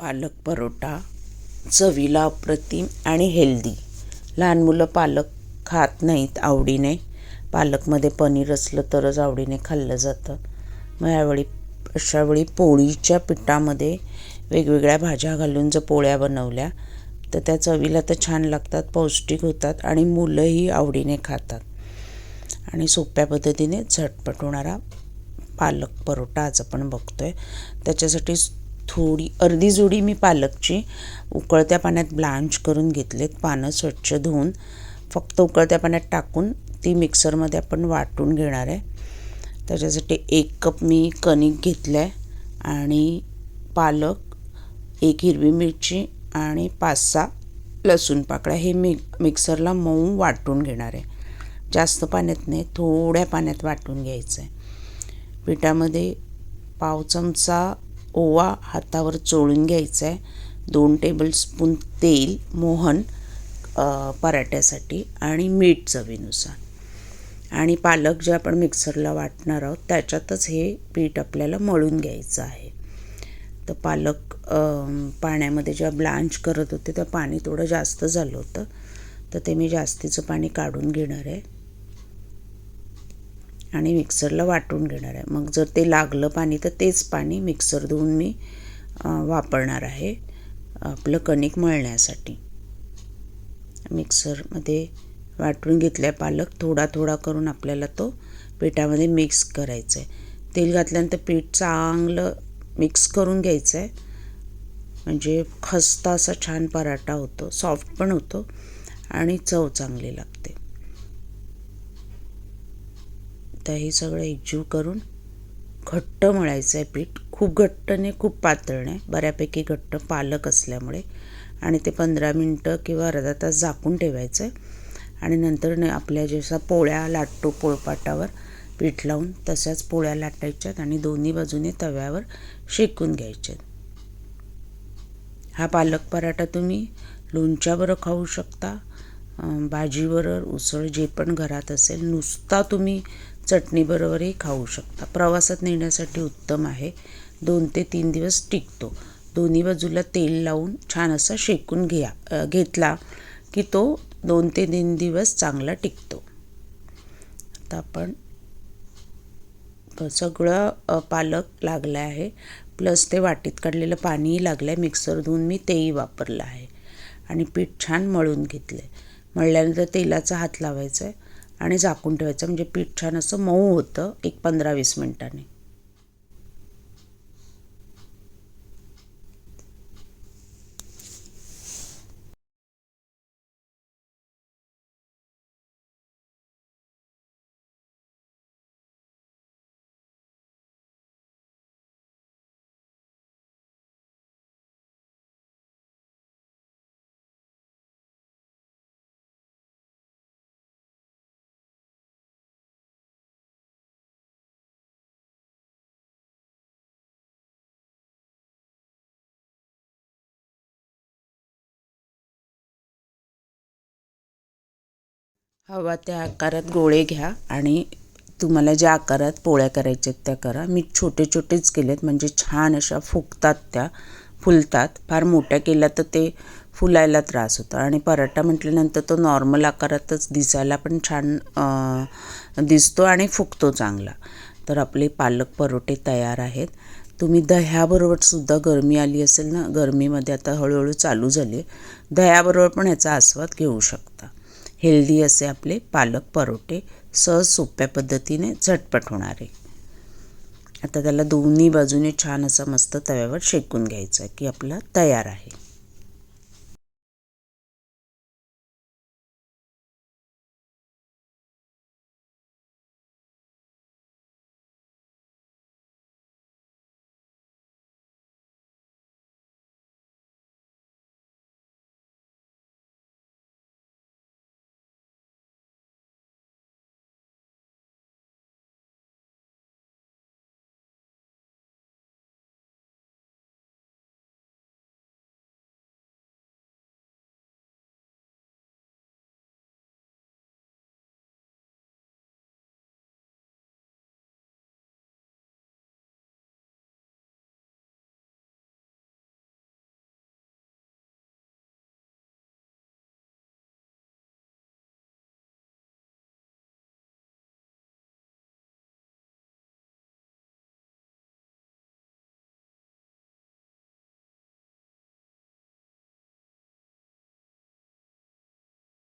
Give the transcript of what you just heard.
पालक परोटा चवीला अप्रतिम आणि हेल्दी. लहान मुलं पालक खात नाहीत आवडीने. पालकमध्ये पनीर असलं तरच आवडीने खाल्लं जातं. मग यावेळी अशावेळी पोळीच्या पिठामध्ये वेगवेगळ्या भाज्या घालून जर पोळ्या बनवल्या तर त्या चवीला तर छान लागतात पौष्टिक होतात आणि मुलंही आवडीने खातात. आणि सोप्या पद्धतीने झटपट होणारा पालक परोटा आज आपण बघतो आहे त्याच्यासाठी थोडी अर्धी जोडी मी पालकची. उकळत्या पाण्यात ब्लांच करून घेतलेत. पानं स्वच्छ धुवून फक्त उकळत्या पाण्यात टाकून ती मिक्सरमध्ये आपण वाटून घेणार आहे. त्याच्यासाठी एक कप मी कणिक घेतलं आहे आणि पालक एक हिरवी मिरची आणि पाच सहा लसूण पाकळ्या हे मि मिक्सरला मऊ वाटून घेणार आहे. जास्त पाण्यात नाही थोड्या पाण्यात वाटून घ्यायचं आहे पिठामध्ये पाव चमचा ओवा हातावर चोळून घ्यायचा आहे दोन टेबलस्पून तेल मोहन पराठ्यासाठी आणि मीठ चवीनुसार. आणि पालक जे आपण मिक्सरला वाटणार आहोत त्याच्यातच हे पीठ आपल्याला मळून घ्यायचं आहे. तर पालक पाण्यामध्ये जेव्हा ब्लांच करत होते तर पाणी थोडं जास्त झालं होतं. तर ते मी जास्तीचं पाणी काढून घेणार आहे. आणि मिक्सरला वाटून घेणार आहे. मग जर ते लागलं पाणी तर तेच पाणी मिक्सर धुवून मी वापरणार आहे आपलं कणिक मळण्यासाठी. मिक्सरमध्ये वाटून घेतल्या पालक थोडा थोडा करून आपल्याला तो पिठामध्ये मिक्स करायचं आहे तेल घातल्यानंतर पीठ चांगलं मिक्स करून घ्यायचं आहे म्हणजे खस्ता असा छान पराठा होतो सॉफ्ट पण होतो आणि चव चांगली लागते. तर हे सगळं एकजीव करून घट्ट मळायचं आहे पीठ. खूप घट्ट नाही खूप पातळ नाही. बऱ्यापैकी घट्ट पालक असल्यामुळे. आणि ते पंधरा मिनटं किंवा अर्धा तास झाकून ठेवायचं आहे आणि नंतर न आपल्या जसा पोळ्या लाटतो पोळपाटावर पीठ लावून तशाच पोळ्या लाटायच्यात आणि दोन्ही बाजूने तव्यावर शेकून घ्यायच्यात. हा पालक पराठा तुम्ही लोणच्याबरोबर खाऊ शकता. भाजीबरोबर उसळ जे पण घरात असेल नुसता तुम्ही चटणीबरोबरही खाऊ शकता. प्रवासात नेण्यासाठी उत्तम आहे. दोन ते तीन दिवस टिकतो. दोन्ही बाजूला तेल लावून छान असा शेकून घ्या घेतला की तो दोन ते तीन दिवस चांगला टिकतो. आता आपण सगळं पालक लागलं आहे. प्लस ते वाटीत काढलेलं पाणीही लागलं आहे मिक्सर धुवून मी तेही वापरलं आहे. आणि पीठ छान मळून घेतलं आहे मळल्यानंतर तेलाचा हात लावायचा आहे आणि झाकून ठेवायचं. म्हणजे पीठ छान असं मऊ होतं एक पंधरा वीस मिनटांनी. हवा त्या आकारात गोळे घ्या आणि तुम्हाला ज्या आकारात पोळ्या करायच्या आहेत त्या करा. मी छोटे छोटेच केलेत म्हणजे छान अशा फुगतात त्या फुलतात. फार मोठ्या केल्या तर ते फुलायला त्रास होतो. आणि पराठा म्हटल्यानंतर तो नॉर्मल आकारातच दिसायला पण छान दिसतो आणि फुगतो चांगला. तर आपले पालक परोटे तयार आहेत. तुम्ही दह्याबरोबरसुद्धा गरमी आली असेल ना गरमीमध्ये आता हळूहळू चालू झाली दह्याबरोबर पण याचा आस्वाद घेऊ शकता. हेल्दी असे आपले पालक परोटे सहज सोप्या पद्धतीने झटपट होणारे. आता त्याला दोन्ही बाजूने छान असं मस्त तव्यावर शेकून घ्यायचं आहे की आपला तयार आहे.